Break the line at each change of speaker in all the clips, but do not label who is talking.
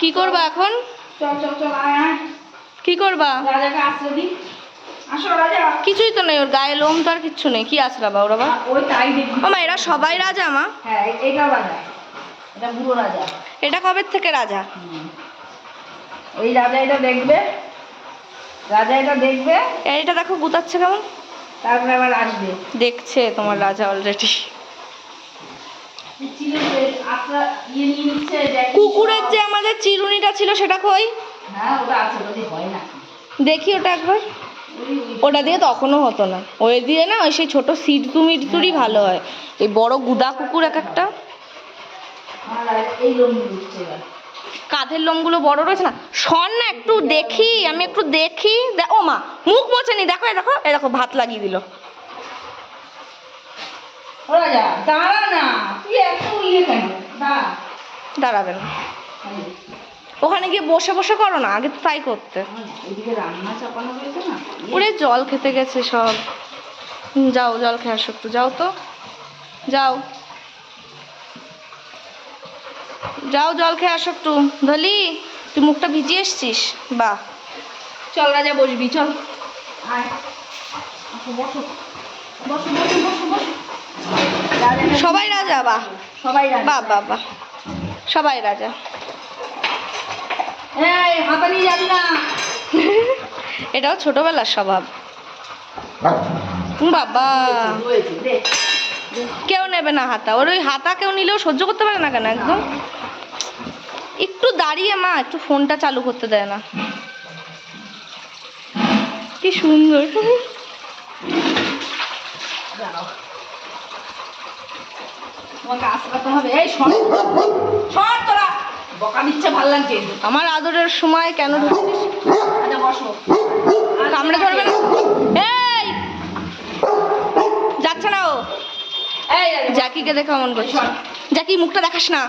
কি করবা এখন? কি করবা? কিছুই তো নেই ওর গায়ে লোম তো আর কিচ্ছু নেই। কি আসরাবা ওরা বা মা এরা সবাই রাজা মা?
হ্যাঁ এটা এটা
এটা কবে থেকে রাজা।
ওই রাজা এটা দেখবে। রাজা এটা দেখবে।
এইটা দেখো গুতাচ্ছে কেমন?
তারপরে আবার আসবে।
দেখছে তোমার রাজা অলরেডি
ইয়ে।
কুকুরের যে আমাদের চিরুনিটা ছিল সেটা কই?
হ্যাঁ হয়
দেখি ওটা একবার। ওটা দিয়ে তখনও হতো না। ওই দিয়ে না ওই সেই ছোট সিটু মিটুরি ভালো হয়। এই বড় গুদা কুকুর এক একটা।
দিচ্ছে
কাঁধের লোমগুলো বড় রয়েছে না? শোন না একটু দেখি আমি একটু দেখি। ও মা মুখ মোছেনি দেখো এই দেখো এই দেখো ভাত লাগিয়ে দিল।
দাঁড়া না তুই এত ইয়ে কেন? দাঁড়া।
দাঁড়াবে না ওখানে গিয়ে বসে বসে করো না, আগে তো তাই করতে। ওরে জল খেতে গেছে সব। যাও, জল খেয়ে আসো একটু। যাও তো। যাও। যাও, জল খেয়ে আসো একটু। ধলি, তুই মুখটা ভিজিয়ে এসছিস? বাহ।
চল রাজা, বসবি, চল। বসো বসো বসো বসো।
সবাই রাজা বাহ।
সবাই রাজা।
বাহ বাহ বাহ। সবাই রাজা।
এই হাতা নিয়ে যাবি না।
এটাও ছোটবেলার স্বভাব। বাবা। কেউ নেবে না হাতা। ওর ওই হাতা কেউ নিলেও সহ্য করতে পারে না কেন? একদম। একটু দাঁড়িয়ে মা একটু ফোনটা চালু করতে দেয় না। কি সুন্দর।
তোমাকে আসতে হবে। এই সর সর তোরা। বকা দিচ্ছে ভালো লাগছে।
আমার আদরের সময় কেন ঢুকছিস?
আচ্ছা বসো।
কামড়ে ধরবে না? এই! যাচ্ছে না ও।
এই রাজা,
জ্যাকিকে দেখে অমন করছে। জ্যাকি মুখটা দেখাস না।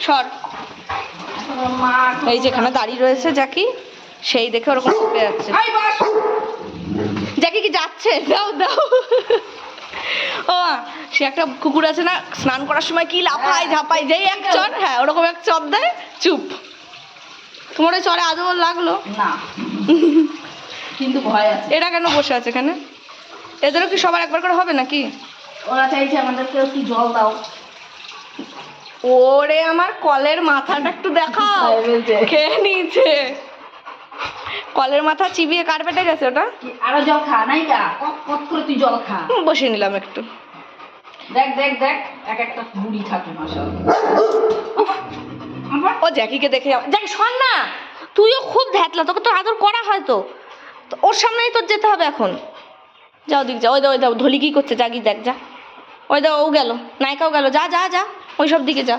সর। এই যেখানে দাঁড়িয়ে রয়েছে জ্যাকি সেই দেখে ওরকম যাচ্ছে জ্যাকি কি যাচ্ছে? দাও দাও। ও সে একটা কুকুর আছে না স্নান করার সময় কি লাফায় ঝাপায় যেই এক চর হ্যাঁ ওরকম এক চর দেয় চুপ। তোমার ওই চরে আদৌ লাগল?
না। কিন্তু ভয় আছে।
এরা কেন বসে আছে এখানে? এদেরও কি সবার একবার করে হবে নাকি?
ওরা চাইছে আমাদেরকে জল দাও।
ওরে আমার কলের মাথাটা একটু দেখাও।
তাই
খেয়ে নিয়েছে। কলের মাথা চিবিয়ে কার্পেটে গেছে ওটা?
আরও জল খা নাই গা? কত করে তুই জল খা?
বসিয়ে নিলাম একটু।
দেখ দেখ দেখ এক একটা বুড়ি থাকে আবার?
ও জ্যাকিকে দেখে যাও জ্যাকি শোন না তুইও খুব ধ্যাতলা তোকে তো আদর করা হয় তো। তো ওর সামনেই তোর যেতে হবে এখন। যাও দিক যা ওই দাও ওই দাও ধলি কি করছে জাগি দেখ যা। ওই দাও ও গেল নায়িকাও গেল যা যা যা ওই সব দিকে যা।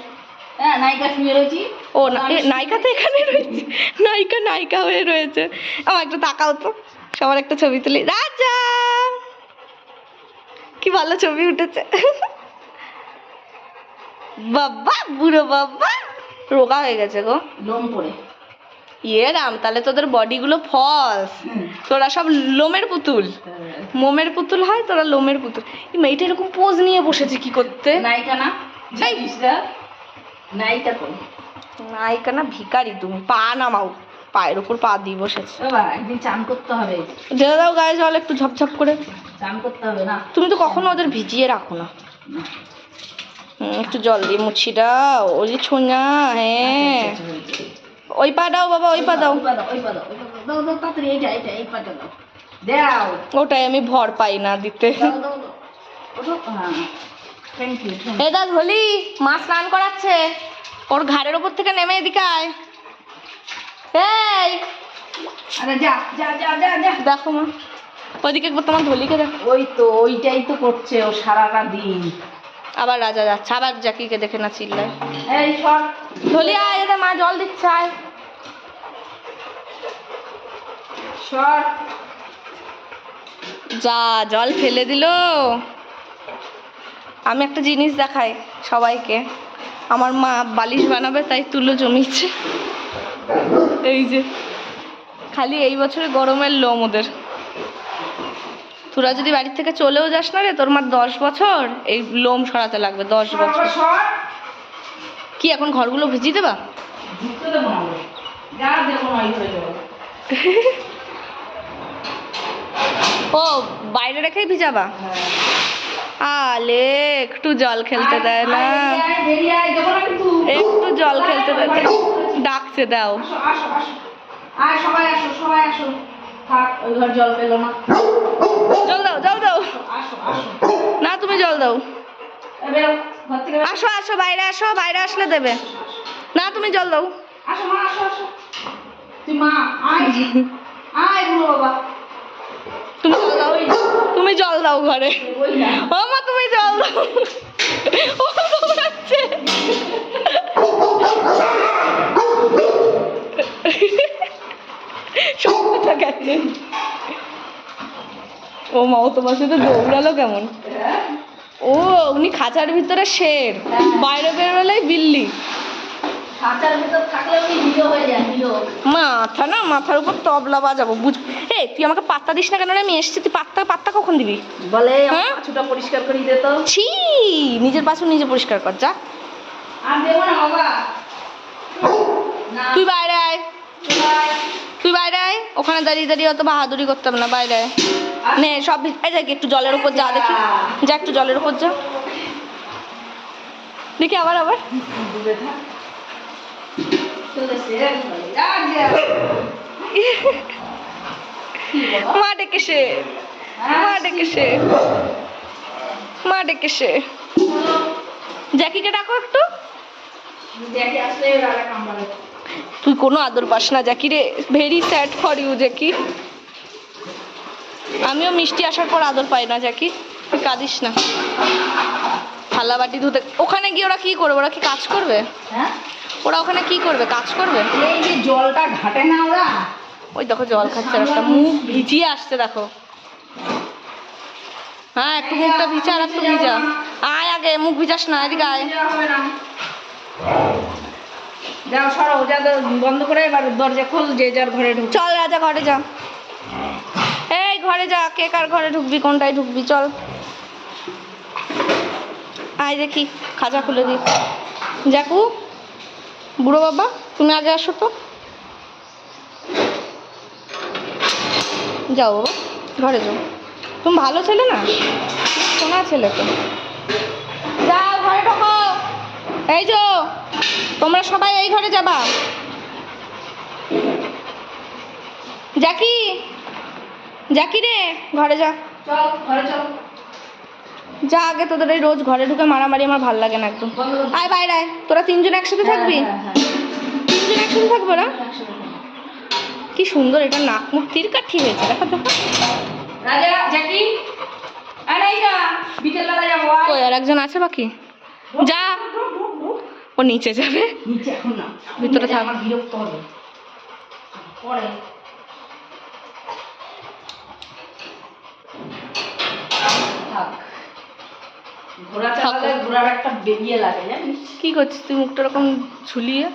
হ্যাঁ নায়িকা শুয়ে রয়েছি।
ও নায়িকা তো এখানে রয়েছে। নায়িকা নায়িকা হয়ে রয়েছে। আমার একটু তাকাও তো। সবার একটা ছবি তুলি। রাজা! কি ভালো ছবি উঠেছে। বাবা বুড়ো বাবা। রোগা হয়ে গেছে গো।
লোম পড়ে
ইয়ে রাম তাহলে তোদের বডিগুলো ফলস। তোরা সব লোমের পুতুল। মোমের পুতুল হয় তোরা লোমের পুতুল। এই মেয়েটা এরকম পোজ নিয়ে বসেছে কি করতে?
নায়িকা না? নায়িকা তো
নায়িকা না ভিকারি তুমি পা নামাও। পায়ের উপর পা দিয়ে বসেছে।
বাবা একদিন চান করতে হবে।
ঢেলে দাও গায়ে জল একটু ঝপঝপ করে।
চান করতে হবে না।
তুমি তো কখনো ওদের ভিজিয়ে রাখো না। একটু জল দিয়ে মুছি দাও। ওই যে ছোঁয়া হ্যাঁ। ওই পা দাও বাবা ওই পা দাও। ওটাই আমি ভর পাই না দিতে। এ দা ধলি মা স্নান করাচ্ছে। ওর ঘাড়ের ওপর থেকে নেমে এদিকে আয়। এই! দেখো মা ওইদিকে একবার তোমার ধলিকে দেখো।
ওই তো ওইটাই তো করছে ও সারাটা দিন।
আবার রাজা যাচ্ছে আবার জাকিকে দেখে না চিল্লায়।
এই সর।
ধলি আয় এদের মা জল দিচ্ছে আয়।
সর।
যা জল ফেলে দিল। আমি একটা জিনিস দেখাই সবাইকে। আমার মা বালিশ বানাবে তাই তুলো জমিয়েছে। এই যে খালি এই বছরে গরমের লোম ওদের। তোরা যদি বাড়ির থেকে চলেও যাস না রে তোর মার দশ বছর এই লোম সরাতে লাগবে দশ বছর। কি এখন ঘরগুলো ভিজিয়ে দেবা। ও বাইরে রেখেই ভিজাবা?
হ্যাঁ।
আলে একটু জল খেলতে দেয় না। একটু জল খেলতে দেয়। ডাকছে, দাও
জল
দাও জল দাও। না, তুমি জল দাও। আসো আসো, বাইরে আসো, বাইরে আসলে দেবে না, তুমি জল দাও। তুমি জল দাও তুমি জল দাও ঘরে। ও মা, তুমি জল দাও। ও দৌড়াচ্ছে সত্যটা গেছে ও মা, ও তোমার সাথে দৌড়ালো কেমন? ও, উনি খাঁচার ভিতরে শের বাইরে বেরোলেই বিল্লি।
খাঁচার ভিতর থাকলে উনি হিরো হয়ে যান, হিরো।
মাথা না মাথার উপর তবলা বাজাবো বুঝ এ তুই আমাকে পাত্তা দিস না কেন রে? আমি এসছি তুই পাত্তা পাত্তা কখন দিবি?
বলে
হ্যাঁ?
পাছুটা পরিষ্কার করে দে তো।
ছি নিজের পাশে নিজে পরিষ্কার কর যা।
আর দেবো না বাবা।
তুই বাইরে আয়। তুই বাইরে আয়। ওখানে দাঁড়িয়ে দাঁড়িয়ে অত বাহাদুরি করতে হবে না বাইরে আয়। নে সব ভি- এই দেখ একটু জলের উপর যা দেখি। যা। একটু জলের উপর যা। দেখি আবার আবার
ডুবে থাক। চলে এসছে, রে, বলে, যা, যা। কি বাবা?
মা ডেকেছে মা ডেকেছে মা ডেকেছে। জ্যাকিকে ডাকো একটু। তুই কোনো আদর পাস না জ্যাকি রে very sad for you Jackie আমিও মিষ্টি আসার পর আদর পাই না জ্যাকি তুই কাঁদিস না থালা বাটি ধুতে ওখানে গিয়ে ওরা কি করবে ওরা কি কাজ করবে
হ্যাঁ?
ওরা ওখানে কি করবে? কাজ করবে?
এই যে জলটা ঘাটে না ওরা?
ওই দেখো জল খাচ্ছে একটা মুখ ভিজিয়ে আসছে দেখো। হ্যাঁ একটু মুখটা ভিজা আর একটু ভিজা। আয় আগে মুখ ভিজাস না এদিকে আয়।
যাও সরো যা বন্ধ করে এবার দরজা খোল যে যার ঘরে ঢুক।
চল রাজা ঘরে যা। এই ঘরে যা কে কার ঘরে ঢুকবি কোনটায় ঢুকবি চল। আয় দেখি খাঁচা খুলে দি যাকু। বুড়ো বাবা, তুমি আগে আসো তো। যাও বাবা, ঘরে যাও। তুমি ভালো ছেলে না? শোনা ছেলে তো। যাও, ঘরে ঢোকো। এই যো, তোমরা সবাই এই ঘরে যাবা। জাকি? জাকি রে, ঘরে যা।
চল ঘরে চল
যা আগে তোদের এই রোজ ঘরে ঢুকে মারামারি আমার ভালো লাগে না একদম। আয় বাইরে আয়। তোরা তিনজন একসাথে থাকবি?
হ্যাঁ, হ্যাঁ,
তিনজন একসাথে থাকব না?
হ্যাঁ,
কি সুন্দর এটা নাক মুখ তিরকাঠি হয়েছে দেখো দেখো
রাজা জ্যাকি? আরে যাব
একজন আছে বাকি? যা। ও নিচে যাবে।
নিচে এখন না।
ভিতরে থাক।
বিরক্ত হবে। পরে থাক ঘোড়া চালালে
থাকো।
ঘোড়ার একটা বেরিয়ে লাগে জানিস
কি করছিস তুই মুখটা এরকম ঝুলিয়ে?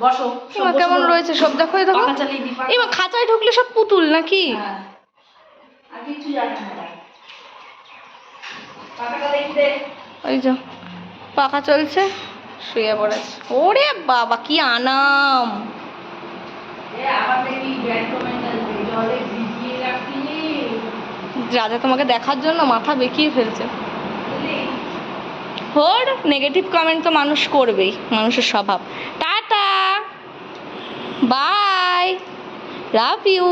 বসো সব
কেমন রয়েছে? সব দেখো দেখো। খাঁচায় ঢুকলে সব পুতুল নাকি?
হ্যাঁ।
ওই যে পাখা চলছে। শুয়ে পড়েছে। ওরে বাবা কি আনাম। রাজা তোমাকে দেখার জন্য মাথা বেঁকিয়ে ফেলছে? হোর নেগেটিভ কমেন্ট তো মানুষ করবেই মানুষের স্বভাব। টাটা! By love you